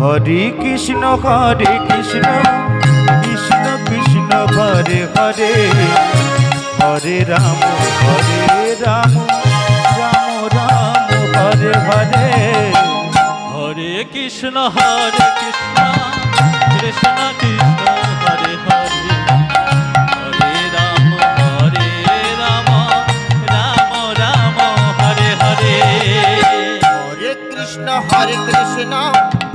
হরি কৃষ্ণ হরে কৃষ্ণ কৃষ্ণ কৃষ্ণ হরে হরে। হরে রাম হরে রাম রাম রাম হরে হরে। হরে কৃষ্ণ হরে Krishna Krishna Krishna Hare Hare. Hare Krishna Hare Krishna,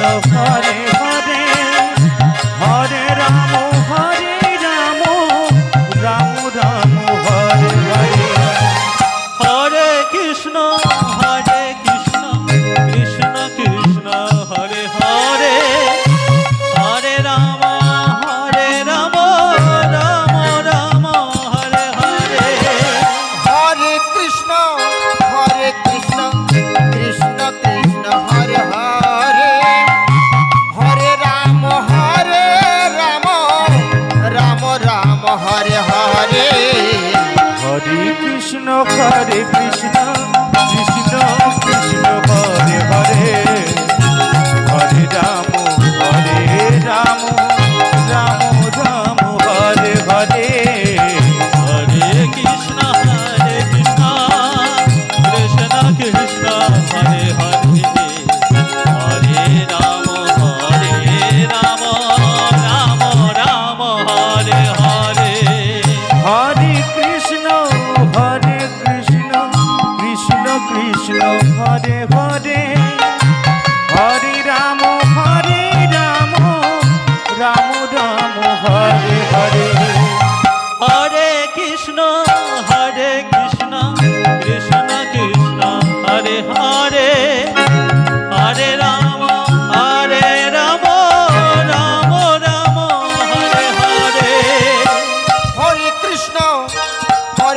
কর